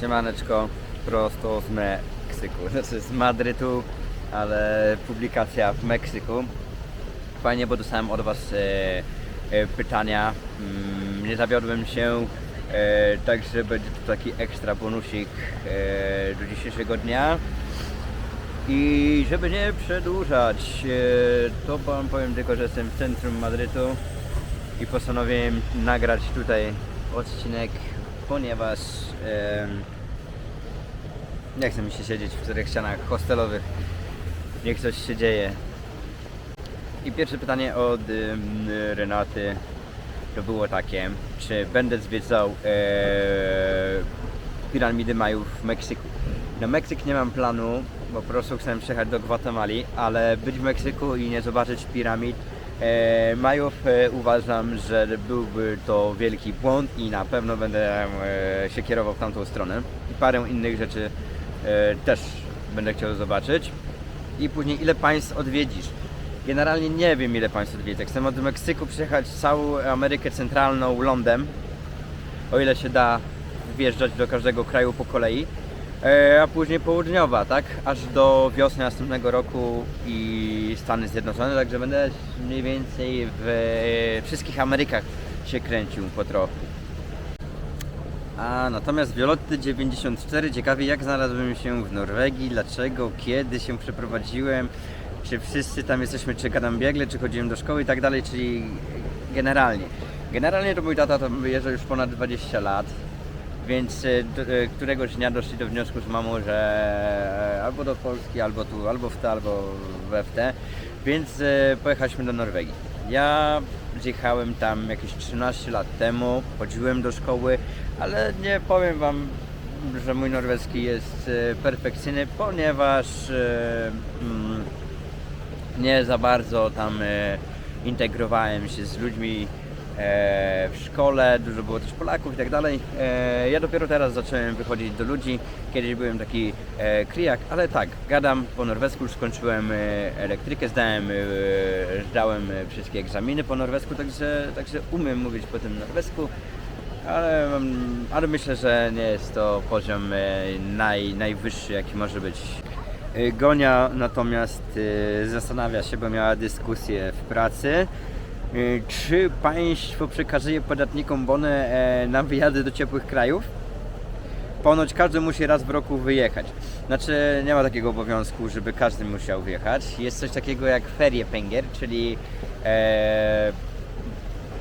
Siemaneczko, prosto z Meksyku. Znaczy z Madrytu, ale publikacja w Meksyku. Fajnie, bo dostałem od Was e, e, pytania. Mm, nie zawiodłem się, e, także będzie to taki ekstra bonusik e, do dzisiejszego dnia. I żeby nie przedłużać, e, to Wam powiem tylko, że jestem w centrum Madrytu i postanowiłem nagrać tutaj odcinek, ponieważ em, nie chcę mi się siedzieć w czterech ścianach hostelowych. Niech coś się dzieje. I pierwsze pytanie od em, Renaty to było takie, czy będę zwiedzał e, piramidy Majów w Meksyku. Na Meksyk nie mam planu, bo po prostu chcę przyjechać do Gwatemali, ale być w Meksyku i nie zobaczyć piramid Majów e, uważam, że byłby to wielki błąd i na pewno będę e, się kierował w tamtą stronę. I parę innych rzeczy e, też będę chciał zobaczyć. I później ile państw odwiedzisz? Generalnie nie wiem ile państw odwiedzę. Chcę od Meksyku przyjechać całą Amerykę Centralną lądem, o ile się da wjeżdżać do każdego kraju po kolei, e, a później południowa, tak? Aż do wiosny następnego roku i Stany Zjednoczone, także będę mniej więcej w e, wszystkich Amerykach się kręcił po trochu. A natomiast Violotty 94 ciekawi jak znalazłem się w Norwegii, dlaczego, kiedy się przeprowadziłem, czy wszyscy tam jesteśmy, czy gadam biegle, czy chodziłem do szkoły i tak dalej, czyli generalnie. Generalnie to mój tata to wyjeżdża już ponad 20 lat, więc e, e, któregoś dnia doszli do wniosku z mamą, że e, albo do Polski, albo tu, albo w te, albo we w te, więc pojechaliśmy do Norwegii. Ja zjechałem tam jakieś 13 lat temu, chodziłem do szkoły, ale nie powiem Wam, że mój norweski jest perfekcyjny, ponieważ mm, nie za bardzo tam integrowałem się z ludźmi w szkole, dużo było też Polaków i tak dalej. E, ja dopiero teraz zacząłem wychodzić do ludzi, kiedyś byłem taki e, kryjak, ale tak, gadam po norwesku, już skończyłem e, elektrykę, zdałem, e, zdałem e, wszystkie egzaminy po norwesku, także, także umiem mówić po tym norwesku. Ale, mm, ale myślę, że nie jest to poziom e, naj, najwyższy, jaki może być. E, Gonia natomiast e, zastanawia się, bo miała dyskusję w pracy, e, czy państwo przekazuje podatnikom bony e, na wyjazdy do ciepłych krajów? Ponoć każdy musi raz w roku wyjechać. Znaczy nie ma takiego obowiązku, żeby każdy musiał wyjechać. Jest coś takiego jak ferie pęgier, czyli e,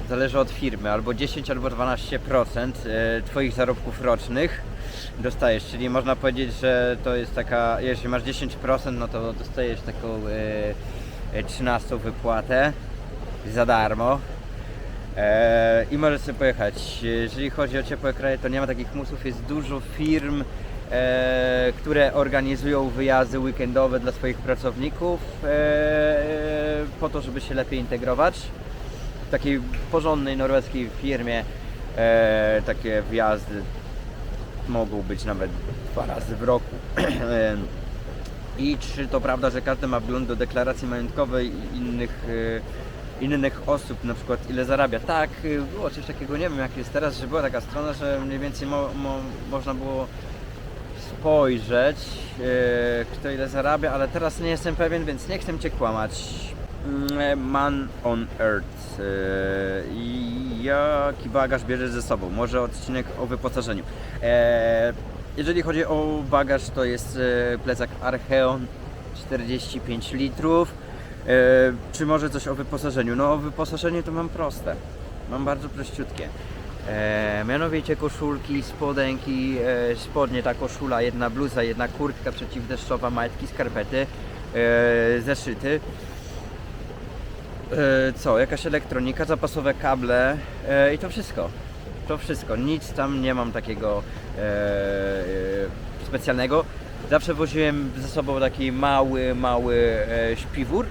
zależy od firmy, albo 10 albo 12% e, Twoich zarobków rocznych dostajesz, czyli można powiedzieć, że to jest taka, jeśli masz 10%, no to dostajesz taką e, e, 13 wypłatę za darmo. E, I możesz sobie pojechać. Jeżeli chodzi o ciepłe kraje, to nie ma takich musów. Jest dużo firm, e, które organizują wyjazdy weekendowe dla swoich pracowników e, po to, żeby się lepiej integrować. W takiej porządnej norweskiej firmie takie wyjazdy mogą być nawet dwa razy w roku. I czy to prawda, że każdy ma wgląd do deklaracji majątkowej i innych, innych osób, na przykład ile zarabia? Tak, e, było coś takiego, nie wiem jak jest teraz, że była taka strona, że mniej więcej mo, mo, można było spojrzeć, e, kto ile zarabia, ale teraz nie jestem pewien, więc nie chcę Cię kłamać. Mm, Man on Earth. e, I jaki bagaż bierzesz ze sobą? Może odcinek o wyposażeniu. E, jeżeli chodzi o bagaż, to jest e, plecak Archeon 45 litrów. E, czy może coś o wyposażeniu? No o wyposażeniu to mam proste. Mam bardzo prościutkie. E, mianowicie koszulki, spodenki, e, spodnie, ta koszula, jedna bluza, jedna kurtka przeciwdeszczowa, majtki, skarpety, e, zeszyty. E, co, jakaś elektronika, zapasowe kable e, i to wszystko. To wszystko. Nic tam nie mam takiego e, e, specjalnego. Zawsze woziłem ze sobą taki mały, mały e, śpiwór,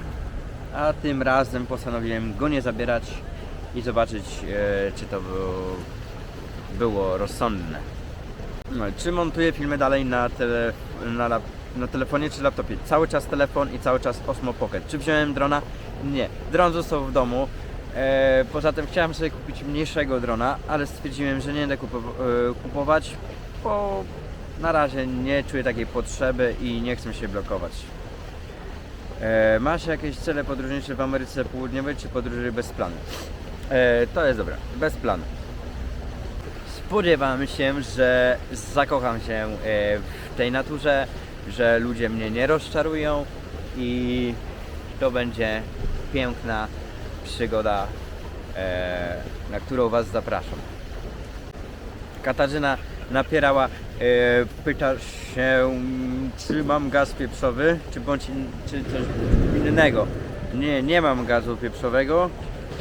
a tym razem postanowiłem go nie zabierać i zobaczyć, e, czy to było, rozsądne. No, czy montuję filmy dalej na, tele, na, lap, na telefonie czy laptopie? Cały czas telefon i cały czas Osmo Pocket. Czy wziąłem drona? Nie. Dron został w domu. E, poza tym chciałem sobie kupić mniejszego drona, ale stwierdziłem, że nie będę e, kupować, bo na razie nie czuję takiej potrzeby i nie chcę się blokować. E, masz jakieś cele podróżnicze w Ameryce Południowej, czy podróży bez planu? E, to jest dobre, bez planu. Spodziewam się, że zakocham się e, w tej naturze, że ludzie mnie nie rozczarują i to będzie piękna przygoda, e, na którą Was zapraszam. Katarzyna napierała, pyta się, czy mam gaz pieprzowy, czy bądź in, czy coś innego. Nie, nie mam gazu pieprzowego,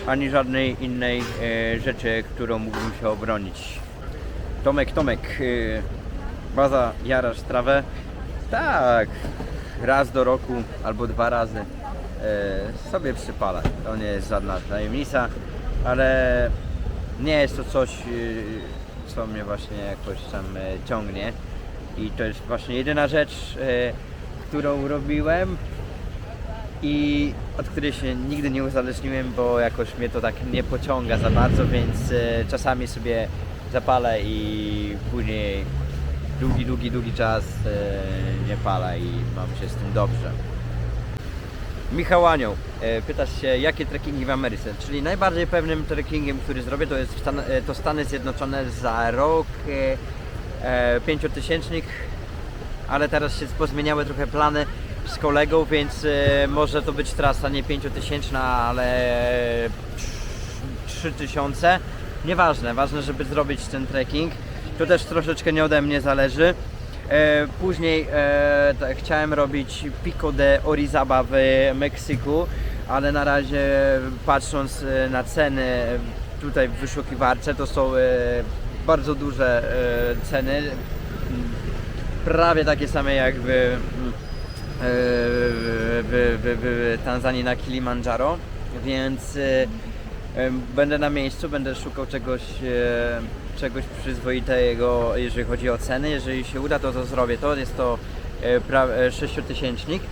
ani żadnej innej e, rzeczy, którą mógłbym się obronić. Tomek, Tomek, e, baza jarasz trawę? Tak, raz do roku albo dwa razy e, sobie przypalać. To nie jest żadna tajemnica, ale nie jest to coś, y, co mnie właśnie jakoś tam e, ciągnie. I to jest właśnie jedyna rzecz, e, którą robiłem i od której się nigdy nie uzależniłem, bo jakoś mnie to tak nie pociąga za bardzo, więc e, czasami sobie zapalę i później długi, długi, długi czas nie palę i mam się z tym dobrze. Michał Anioł, e, pytasz się, jakie trekkingi w Ameryce? Czyli najbardziej pewnym trekkingiem, który zrobię, to jest Stan, e, to Stany Zjednoczone za rok e, e, pięciotysięcznik, ale teraz się pozmieniały trochę plany z kolegą, więc e, może to być trasa nie pięciotysięczna, ale trzy tysiące. Nieważne, ważne, żeby zrobić ten trekking. To też troszeczkę nie ode mnie zależy. E, Później e, tak, chciałem robić Pico de Orizaba w Meksyku, ale na razie patrząc e, na ceny tutaj w wyszukiwarce, to są bardzo duże ceny, prawie takie same jak w, w, w, w, Tanzanii na Kilimandżaro, więc będę na miejscu, będę szukał czegoś, czegoś przyzwoitego, jeżeli chodzi o ceny. Jeżeli się uda, to to zrobię. To jest to e, pra- e, sześciotysięcznik.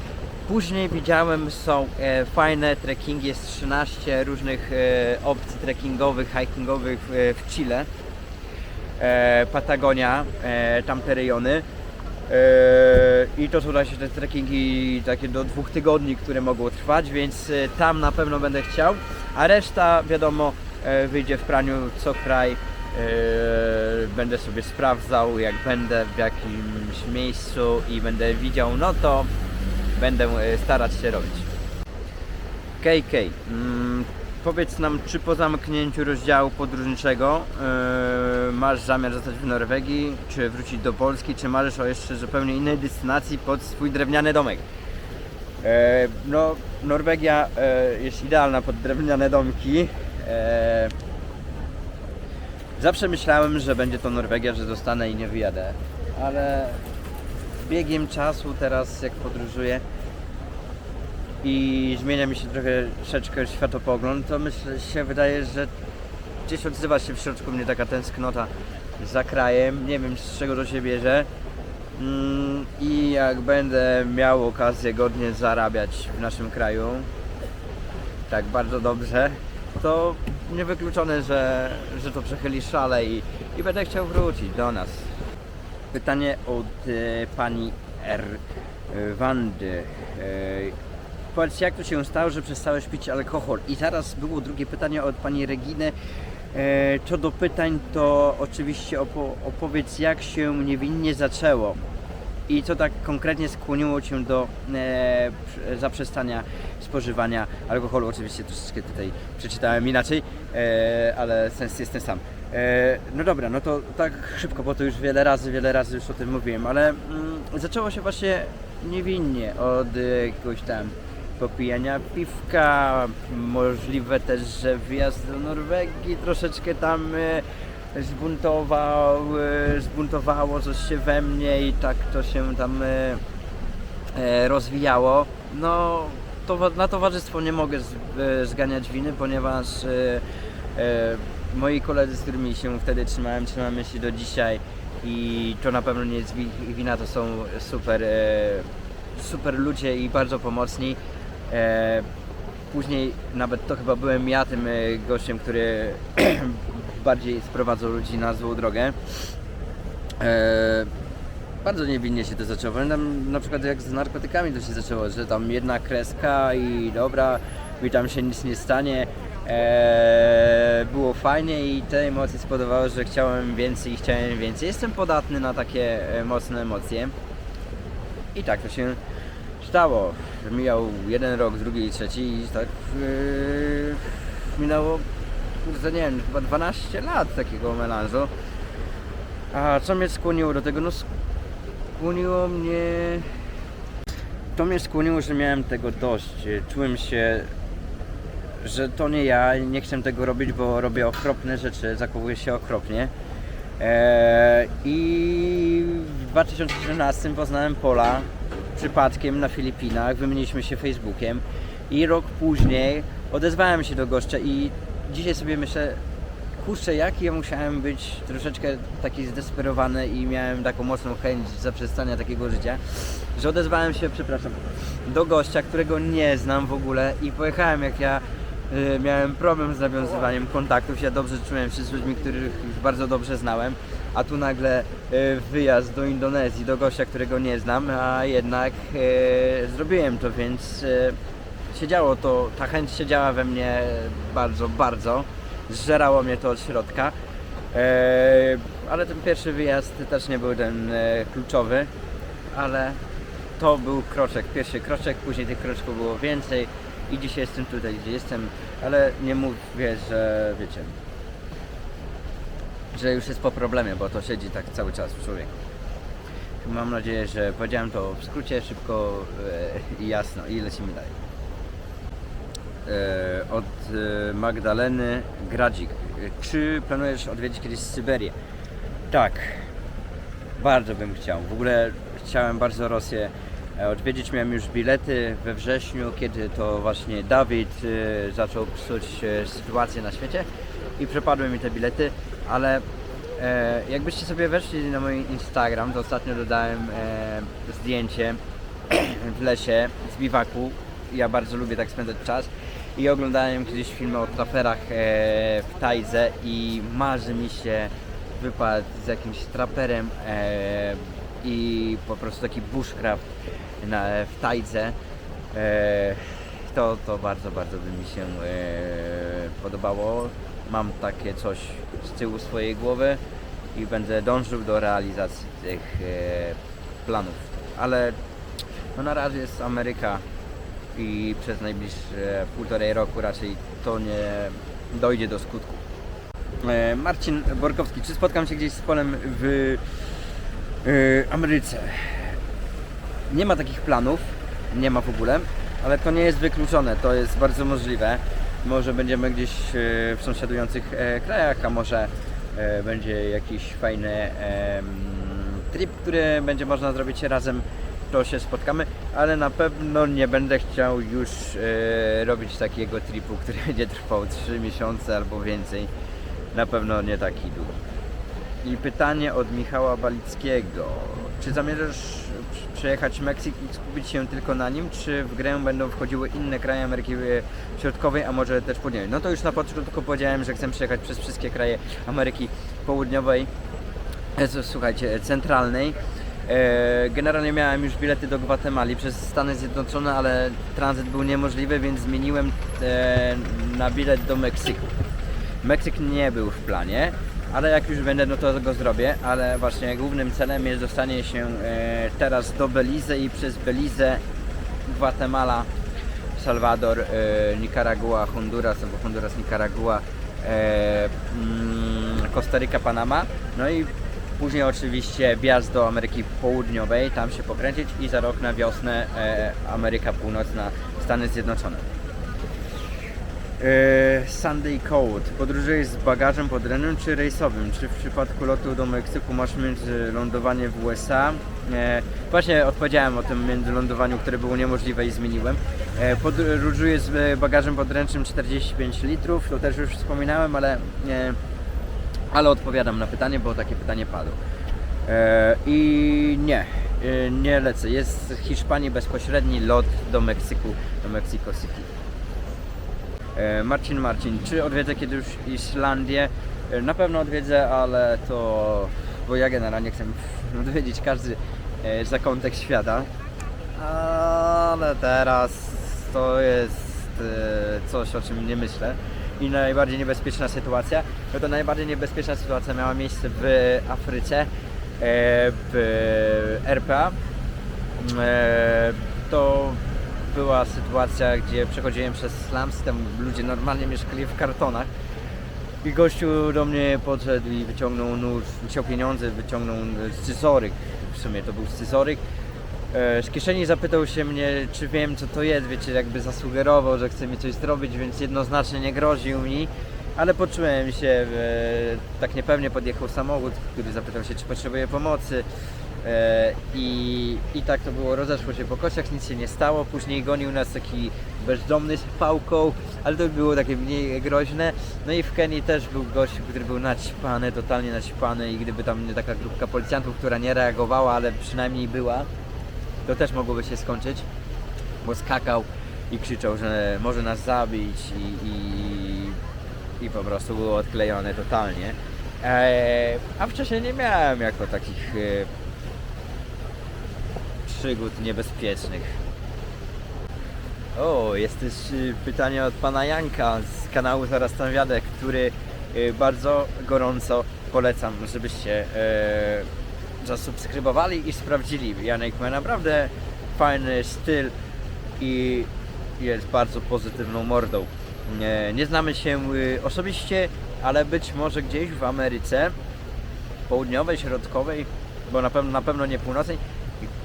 Później widziałem, są e, fajne trekkingi, jest 13 różnych e, opcji trekkingowych, hikingowych w, w Chile. E, Patagonia, e, tamte rejony. E, I to są właśnie te trekkingi takie do dwóch tygodni, które mogą trwać, więc e, tam na pewno będę chciał. A reszta, wiadomo, e, wyjdzie w praniu co kraj. E, Będę sobie sprawdzał, jak będę w jakimś miejscu i będę widział, no to będę e, starać się robić. KK, mm, powiedz nam, czy po zamknięciu rozdziału podróżniczego yy, masz zamiar zostać w Norwegii, czy wrócić do Polski, czy marzysz o jeszcze zupełnie innej destynacji pod swój drewniany domek? E, no, Norwegia jest idealna pod drewniane domki. Zawsze myślałem, że będzie to Norwegia, że zostanę i nie wyjadę, ale z biegiem czasu teraz jak podróżuję, i zmienia mi się trochę troszeczkę światopogląd, to myślę, się wydaje, że gdzieś odzywa się w środku mnie taka tęsknota za krajem. Nie wiem z czego to się bierze. Mm, I jak będę miał okazję godnie zarabiać w naszym kraju, tak bardzo dobrze, to niewykluczone, że, że to przechyli szale i, i będę chciał wrócić do nas. Pytanie od e, pani R. Wandy. E, Powiedz, jak to się stało, że przestałeś pić alkohol? I teraz było drugie pytanie od pani Reginy. E, co do pytań, to oczywiście opo- opowiedz, jak się niewinnie zaczęło i co tak konkretnie skłoniło Cię do e, pr- zaprzestania spożywania alkoholu. Oczywiście troszeczkę tutaj przeczytałem inaczej, e, ale sens jest ten sam. E, no dobra, no to tak szybko, bo to już wiele razy, wiele razy już o tym mówiłem, ale mm, zaczęło się właśnie niewinnie od jakiegoś tam popijania piwka, możliwe też, że wyjazd do Norwegii troszeczkę tam e, zbuntował, e, zbuntowało coś się we mnie i tak to się tam e, e, rozwijało. No, to, na towarzystwo nie mogę zganiać winy, ponieważ moi koledzy, z którymi się wtedy trzymałem, trzymamy się do dzisiaj i to na pewno nie jest wina, to są super, super ludzie i bardzo pomocni. Później nawet to chyba byłem ja tym gościem, który bardziej sprowadzał ludzi na złą drogę. E, bardzo niewinnie się to zaczęło. Na przykład jak z narkotykami to się zaczęło, że tam jedna kreska i dobra, mi tam się nic nie stanie. Eee, było fajnie i te emocje spowodowały, że chciałem więcej i chciałem więcej. Jestem podatny na takie e, mocne emocje. I tak to się stało. Mijał jeden rok, drugi i trzeci i tak yy, minęło, kurde nie wiem, chyba 12 lat takiego melanżu. A co mnie skłoniło do tego? No skłoniło mnie... To mnie skłoniło, że miałem tego dość. Czułem się, że to nie ja, nie chcę tego robić, bo robię okropne rzeczy, zachowuję się okropnie. Eee, I w 2014 poznałem Pola przypadkiem na Filipinach, wymieniliśmy się Facebookiem i rok później odezwałem się do gościa i dzisiaj sobie myślę, kurczę, jak ja musiałem być troszeczkę taki zdesperowany i miałem taką mocną chęć zaprzestania takiego życia, że odezwałem się, przepraszam, do gościa, którego nie znam w ogóle i pojechałem jak ja y, miałem problem z nawiązywaniem kontaktów, ja dobrze czułem się z ludźmi, których bardzo dobrze znałem, a tu nagle y, wyjazd do Indonezji, do gościa, którego nie znam, a jednak y, zrobiłem to, więc siedziało to, ta chęć siedziała we mnie bardzo, bardzo, zżerało mnie to od środka, e, ale ten pierwszy wyjazd też nie był ten e, kluczowy, ale to był kroczek, pierwszy kroczek, później tych kroczków było więcej i dzisiaj jestem tutaj, gdzie jestem, ale nie mówię, że wiecie, że już jest po problemie, bo to siedzi tak cały czas w człowieku. Mam nadzieję, że powiedziałem to w skrócie, szybko e, i jasno i lecimy dalej. E, od e, Magdaleny Gradzik. Czy planujesz odwiedzić kiedyś Syberię? Tak, bardzo bym chciał. W ogóle chciałem bardzo Rosję e, odwiedzić. Miałem już bilety we wrześniu, kiedy to właśnie Dawid zaczął psuć sytuację na świecie i przepadły mi te bilety, ale jakbyście sobie weszli na mój Instagram, to ostatnio dodałem zdjęcie w lesie z biwaku. Ja bardzo lubię tak spędzać czas i oglądałem kiedyś filmy o traperach e, w Tajdze i marzy mi się wypad z jakimś traperem e, i po prostu taki bushcraft na, w Tajdze. E, to, to bardzo, bardzo by mi się e, podobało. Mam takie coś z tyłu swojej głowy i będę dążył do realizacji tych e, planów. Ale no na razie jest Ameryka i przez najbliższe półtorej roku raczej to nie dojdzie do skutku. E, Marcin Borkowski, czy spotkam się gdzieś z Polem w e, Ameryce? Nie ma takich planów, nie ma w ogóle, ale to nie jest wykluczone, to jest bardzo możliwe. Może będziemy gdzieś e, w sąsiadujących krajach, a może będzie jakiś fajny trip, który będzie można zrobić razem, to się spotkamy, ale na pewno nie będę chciał już e, robić takiego tripu, który będzie trwał 3 miesiące albo więcej. Na pewno nie taki długi. I pytanie od Michała Balickiego. Czy zamierzasz przejechać Meksyk i skupić się tylko na nim, czy w grę będą wchodziły inne kraje Ameryki Środkowej, a może też Południowej? No to już na początku powiedziałem, że chcę przejechać przez wszystkie kraje Ameryki Południowej, e, słuchajcie, centralnej. E, Generalnie miałem już bilety do Gwatemali przez Stany Zjednoczone, ale tranzyt był niemożliwy, więc zmieniłem e, na bilet do Meksyku. Meksyk nie był w planie, ale jak już będę, no to go zrobię, ale właśnie głównym celem jest dostanie się e, teraz do Belize i przez Belize, Gwatemala, Salwador, Nicaragua, Honduras albo Honduras, Nicaragua, mm, Kostaryka, Panama, no i później oczywiście wjazd do Ameryki Południowej, tam się pokręcić i za rok na wiosnę e, Ameryka Północna, Stany Zjednoczone. E, Sunday Code. Podróżujesz z bagażem podręcznym czy rejsowym? Czy w przypadku lotu do Meksyku masz międzylądowanie w USA? E, właśnie odpowiedziałem o tym międzylądowaniu, które było niemożliwe i zmieniłem. E, podróżuję z bagażem podręcznym 45 litrów, to też już wspominałem, ale, e, ale odpowiadam na pytanie, bo takie pytanie padło. E, I nie, e, nie lecę. Jest z Hiszpanii bezpośredni lot do Meksyku, do Mexico City. E, Marcin Marcin, czy odwiedzę kiedyś Islandię? Na pewno odwiedzę, ale to bo ja generalnie chcę dowiedzieć każdy zakątek świata, ale teraz to jest coś, o czym nie myślę. I najbardziej niebezpieczna sytuacja, no to najbardziej niebezpieczna sytuacja miała miejsce w Afryce, e, w RPA. E, To była sytuacja, gdzie przechodziłem przez slums, tam ludzie normalnie mieszkali w kartonach. I gościu do mnie podszedł i wyciągnął nóż, chciał pieniądze, wyciągnął scyzoryk, w sumie to był scyzoryk. E, Z kieszeni zapytał się mnie, czy wiem co to jest, wiecie, jakby zasugerował, że chce mi coś zrobić, więc jednoznacznie nie groził mi. Ale poczułem się, e, tak niepewnie podjechał samochód, który zapytał się, czy potrzebuje pomocy. E, I, I tak to było, rozeszło się po kościach, nic się nie stało. Później gonił nas taki bezdomny z pałką, ale to było takie mniej groźne. No i w Kenii też był gość, który był naćpany, totalnie naćpany i gdyby tam nie taka grupka policjantów, która nie reagowała, ale przynajmniej była, to też mogłoby się skończyć, bo skakał i krzyczał, że może nas zabić i, i, i po prostu było odklejone totalnie. Eee, a wcześniej nie miałem jako takich e, przygód niebezpiecznych. O, jest też y, pytanie od pana Janka z kanału Zaraz tam wiadę, który y, bardzo gorąco polecam, żebyście e, zasubskrybowali i sprawdzili. Janek ma naprawdę fajny styl i jest bardzo pozytywną mordą. Nie, nie znamy się y, osobiście, ale być może gdzieś w Ameryce południowej, środkowej, bo na pewno, na pewno nie północnej,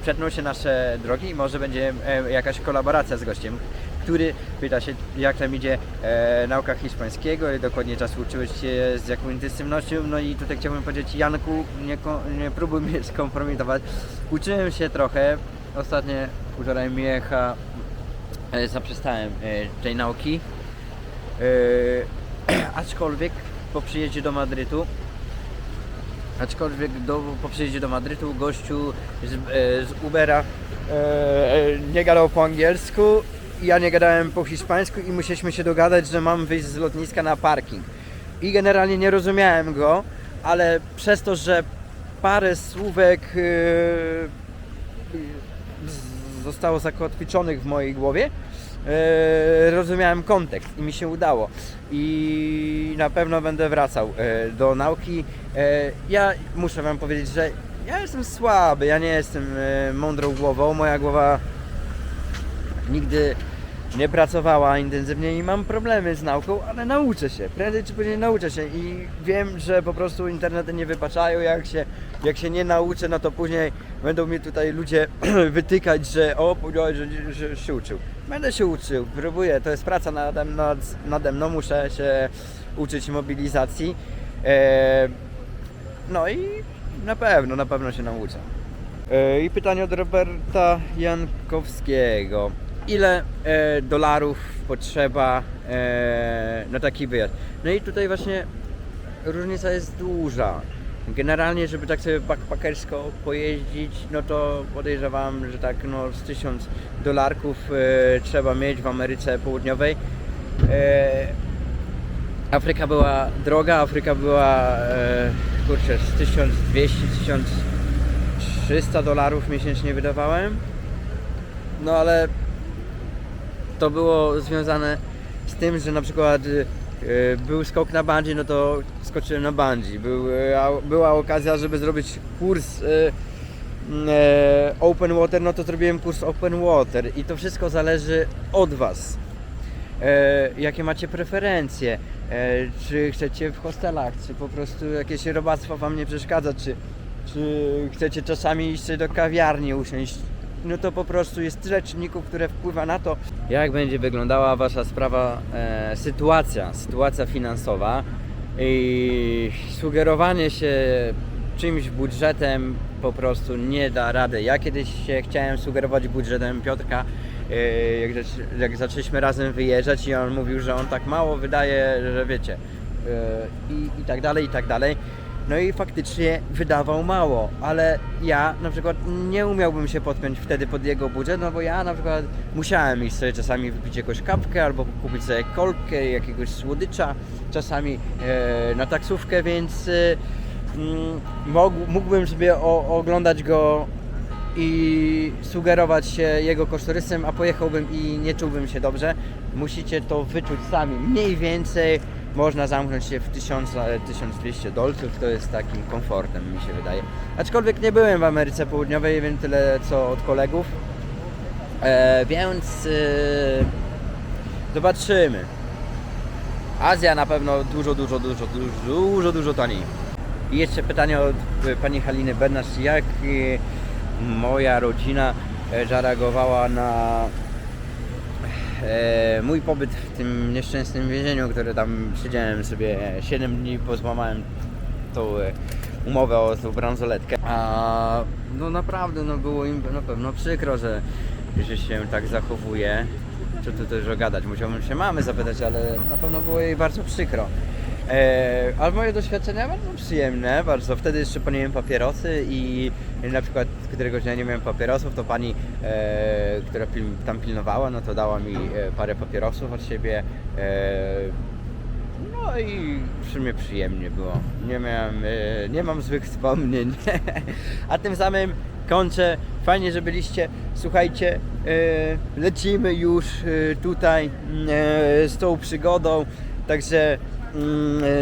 przetną się nasze drogi i może będzie e, jakaś kolaboracja z gościem, który pyta się, jak tam idzie e, nauka hiszpańskiego i dokładnie czasu uczyłeś się z jaką intensywnością. No i tutaj chciałbym powiedzieć, Janku, nie, nie próbuj mnie skompromitować. Uczyłem się trochę, ostatnie półtora miecha e, zaprzestałem e, tej nauki. E, aczkolwiek po przyjeździe do Madrytu Aczkolwiek do, po przyjeździe do Madrytu gościu z, e, z Ubera e, e, nie gadał po angielsku, ja nie gadałem po hiszpańsku i musieliśmy się dogadać, że mam wyjść z lotniska na parking. I generalnie nie rozumiałem go, ale przez to, że parę słówek z- zostało zakotwiczonych w mojej głowie, e, rozumiałem kontekst i mi się udało. I na pewno będę wracał e, do nauki. Ja muszę Wam powiedzieć, że ja jestem słaby, ja nie jestem mądrą głową. Moja głowa nigdy nie pracowała intensywnie i mam problemy z nauką, ale nauczę się. Prędzej czy później nauczę się i wiem, że po prostu internety nie wypaczają. Jak się, jak się nie nauczę, no to później będą mi tutaj ludzie wytykać, że o, że, że się uczył. Będę się uczył, próbuję, to jest praca nade, nad, nade mną, muszę się uczyć mobilizacji. E, no i na pewno, na pewno się nauczę. E, I pytanie od Roberta Jankowskiego. Ile e, dolarów potrzeba e, na taki wyjazd? No i tutaj właśnie różnica jest duża. Generalnie, żeby tak sobie backpackersko pojeździć, no to podejrzewam, że tak no z 1000 dolarków e, trzeba mieć w Ameryce Południowej. E, Afryka była droga, Afryka była e, kurczę z 1200 1300 dolarów miesięcznie wydawałem. No ale to było związane z tym, że na przykład e, był skok na bungee, no to skoczyłem na bungee. Był, a- była okazja, żeby zrobić kurs e, m, e, open water, no to zrobiłem kurs open water i to wszystko zależy od Was. E, jakie macie preferencje? E, czy chcecie w hostelach, czy po prostu jakieś robactwo Wam nie przeszkadza, czy, czy chcecie czasami iść do kawiarni usiąść? No to po prostu jest tyle czynników, które wpływa na to, jak będzie wyglądała Wasza sprawa, e, sytuacja, sytuacja finansowa i sugerowanie się czymś budżetem po prostu nie da rady. Ja kiedyś się chciałem sugerować budżetem Piotrka, e, jak, jak zaczęliśmy razem wyjeżdżać i on mówił, że on tak mało wydaje, że wiecie e, i, i tak dalej, i tak dalej. No i faktycznie wydawał mało, ale ja na przykład nie umiałbym się podpiąć wtedy pod jego budżet, no bo ja na przykład musiałem iść sobie czasami wypić jakąś kapkę albo kupić sobie kolkę, jakiegoś słodycza, czasami e, na taksówkę, więc e, mm, mógł, mógłbym sobie o, oglądać go i sugerować się jego kosztorysem, a pojechałbym i nie czułbym się dobrze. Musicie to wyczuć sami. Mniej więcej można zamknąć się w 1000, ale 1200 dolców, to jest takim komfortem mi się wydaje. Aczkolwiek nie byłem w Ameryce Południowej, wiem tyle co od kolegów. E, więc e, zobaczymy. Azja na pewno dużo, dużo, dużo, dużo, dużo, dużo taniej. I jeszcze pytanie od e, pani Haliny Bernasz, jak e, moja rodzina e, zareagowała na e, mój pobyt w tym nieszczęsnym więzieniu, które tam siedziałem sobie 7 dni, pozłamałem tą e, umowę o tą bransoletkę. A no naprawdę no było im na pewno przykro, że, że się tak zachowuje. Co tu też gadać? Musiałbym się mamy zapytać, ale na pewno było jej bardzo przykro. E, ale moje doświadczenia bardzo przyjemne, bardzo. Wtedy jeszcze paliłem papierosy i na przykład któregoś dnia nie miałem papierosów, to pani, e, która pil, tam pilnowała, no to dała mi e, parę papierosów od siebie. E, no i w sumie przyjemnie było. Nie miałem, e, nie mam złych wspomnień. A tym samym kończę. Fajnie, że byliście. Słuchajcie, e, lecimy już e, tutaj e, z tą przygodą. Także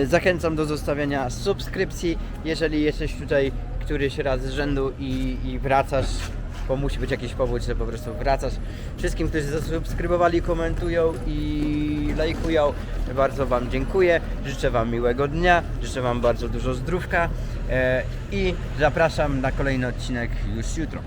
zachęcam do zostawiania subskrypcji. Jeżeli jesteś tutaj któryś raz z rzędu i, i wracasz, bo musi być jakiś powód, że po prostu wracasz. Wszystkim, którzy zasubskrybowali, komentują i lajkują, bardzo Wam dziękuję. Życzę Wam miłego dnia, życzę Wam bardzo dużo zdrówka e, i zapraszam na kolejny odcinek już jutro.